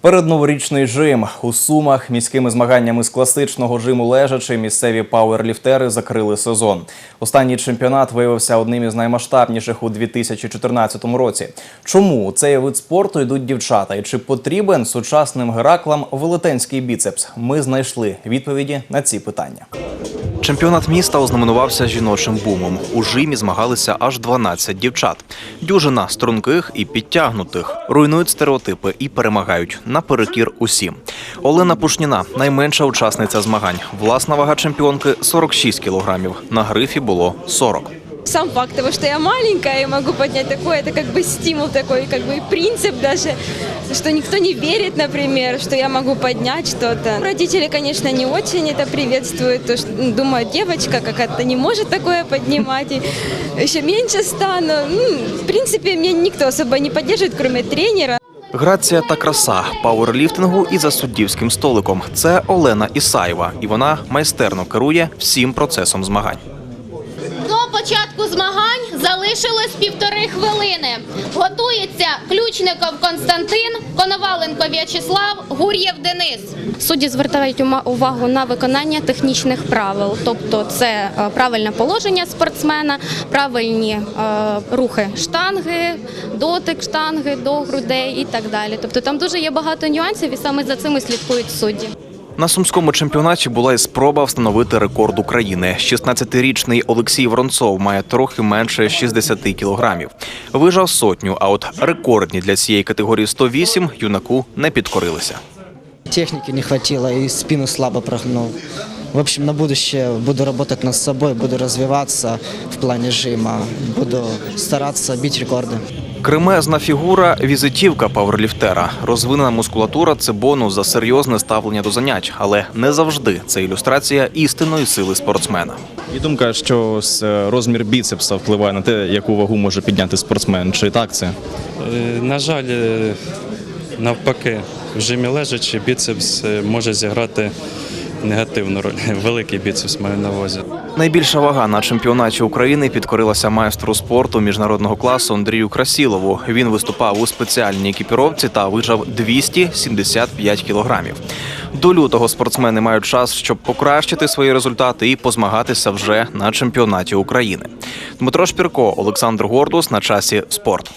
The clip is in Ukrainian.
Передноворічний жим у Сумах міськими змаганнями з класичного жиму лежачи місцеві пауерліфтери закрили сезон. Останній чемпіонат виявився одним із наймасштабніших у 2014 році. Чому у цей вид спорту йдуть дівчата? І чи потрібен сучасним гераклам велетенський біцепс? Ми знайшли відповіді на ці питання. Чемпіонат міста ознаменувався жіночим бумом. У жимі змагалися аж 12 дівчат. Дюжина струнких і підтягнутих руйнують стереотипи і перемагають наперекір усім. Олена Пушніна найменша учасниця змагань. Власна вага чемпіонки 46 кілограмів. На грифі було 40 Сам факт того, что я маленькая и могу поднять такое, это как бы стимул такой, как бы и принцип даже, что никто не верит, например, что я могу поднять что-то. Родители, конечно, не очень это приветствуют, то, что, ну, думают, девочка какая-то не может такое поднимать, и еще меньше стану. Ну, в принципе, меня никто особо не поддерживает, кроме тренера. Грація та краса пауерліфтингу і за суддівським столиком. Це Олена Ісаєва, і вона майстерно керує всім процесом змагань. Початку змагань залишилось півтори хвилини. Готується Ключников Константин, Коноваленко В'ячеслав, Гур'єв Денис. Судді звертають увагу на виконання технічних правил, тобто це е, правильне положення спортсмена, правильні е, рухи штанги, дотик штанги до грудей і так далі. Тобто там дуже є багато нюансів, і саме за цим і слідкують судді. На сумському чемпіонаті була і спроба встановити рекорд України. 16-річний Олексій Воронцов має трохи менше 60 кілограмів. Вижав сотню, а от рекордні для цієї категорії 108 юнаку не підкорилися. Техники не хватило и спину слабо прогнул. В общем, на будущее буду работать над собой, буду развиваться в плане жима, буду стараться бить рекорды. Кремезна фігура візитівка пауерліфтера. Розвинена мускулатура це бонус за серйозне ставлення до занять, але не завжди це ілюстрація істинної сили спортсмена. І думка, що розмір біцепса впливає на те, яку вагу може підняти спортсмен. Чи так це? Е, На жаль, е, навпаки, в жимі лежачи біцепс е, може зіграти негативну роль. Великий біцепс маю на увазі. Найбільша вага на чемпіонаті України підкорилася майстру спорту міжнародного класу Андрію Красілову. Він виступав у спеціальній екіпіровці та вижав 275 кілограмів. До лютого спортсмени мають час, щоб покращити свої результати і позмагатися вже на чемпіонаті України. Дмитро Шпірко, Олександр Гордус на часі спорт.